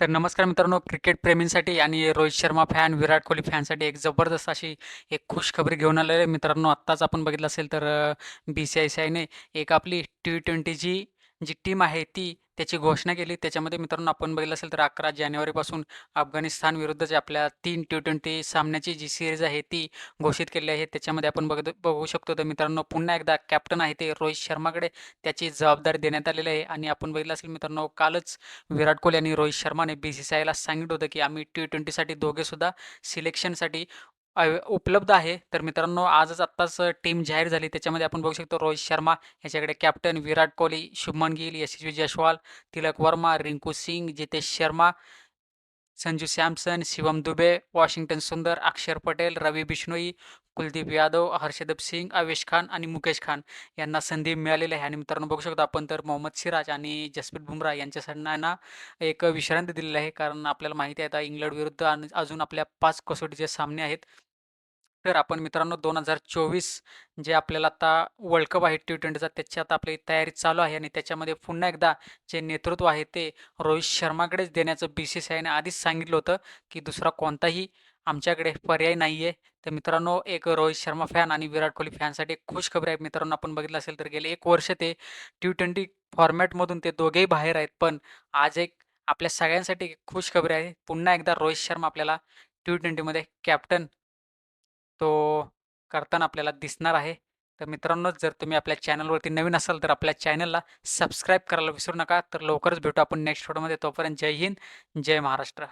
तर नमस्कार मित्रांनो, क्रिकेट प्रेमींसाठी आणि रोहित शर्मा फॅन, विराट कोहली फॅनसाठी एक जबरदस्त अशी एक खुशखबरी घेऊन आलेलो आहे मित्रांनो. आत्ताच आपण बघितलं असेल तर बी-सी-आय-सी-आयने एक आपली टी-20ची जी टीम आहे ती त्याची घोषणा केली. त्याच्यामध्ये मित्रांनो आपण बघितलं असेल तर 11 जानेवारीपासून अफगाणिस्तान विरुद्धची आपल्या 3 टी-20 सामन्याची जी सीरीज आहे ती घोषित केलेली आहे. त्याच्यामध्ये आपण बघत बघू शकतो तर मित्रांनो पुन्हा एकदा कॅप्टन आहे ते रोहित शर्माकडे त्याची जबाबदारी देण्यात आलेली आहे आणि आपण बघितलं असेल मित्रांनो कालच विराट कोहली आणि रोहित शर्माने बी-सी-सी-आयला सांगितलं होतं, की आम्ही टी-20साठी दोघेसुद्धा सिलेक्शनसाठी उपलब्ध आहे. तर मित्रांनो आजच आत्ताच टीम जाहीर झाली. त्याच्यामध्ये आपण बघू शकतो रोहित शर्मा ह्याच्याकडे कॅप्टन, विराट कोहली, शुभमन गिल, यशस्वी जयस्वाल, तिलक वर्मा, रिंकू सिंग, जितेश शर्मा, संजू सॅमसन, शिवम दुबे, वॉशिंग्टन सुंदर, अक्षर पटेल, रवी बिश्नोई, कुलदीप यादव, हर्षदीप सिंग, अवेश खान आणि मुकेश खान यांना संधी मिळालेली आहे. आणि मित्रांनो बघू शकतो आपण तर मोहम्मद सिराज आणि जसप्रीत बुमराह यांच्या संघांना एक विश्रांती दिलेली आहे. कारण आपल्याला माहिती आहे आता इंग्लंड विरुद्ध आणि अजून आपल्या पाच कसोटीचे सामने आहेत. तर आपण मित्रांनो 2024 जे आपल्याला आता वर्ल्ड कप आहे टी-20चा त्याची आता आपली तयारी चालू आहे आणि त्याच्यामध्ये पुन्हा एकदा जे नेतृत्व आहे ते रोहित शर्माकडेच देण्याचं बी-सी-सी-आयने आधीच सांगितलं होतं, की दुसरा कोणताही आमच्याकडे पर्याय नाही आहे. तर मित्रांनो एक रोहित शर्मा फॅन आणि विराट कोहली फॅनसाठी एक खुशखबरी आहे. मित्रांनो आपण बघितलं असेल तर गेले एक वर्ष ते टी-20 फॉर्मॅटमधून ते दोघेही बाहेर आहेत. पण आज एक आपल्या सगळ्यांसाठी एक खुशखबरी आहे. पुन्हा एकदा रोहित शर्मा आपल्याला टी-20मध्ये कॅप्टन तो करताना आपल्याला दिसणार आहे. तर मित्रांनो जर तुम्ही आपल्या चॅनलवरती नवीन असाल तर आपल्या चॅनलला सबस्क्राईब करायला विसरू नका. तर लवकरच भेटू आपण नेक्स्ट व्हिडिओमध्ये. तोपर्यंत जय हिंद, जय महाराष्ट्र.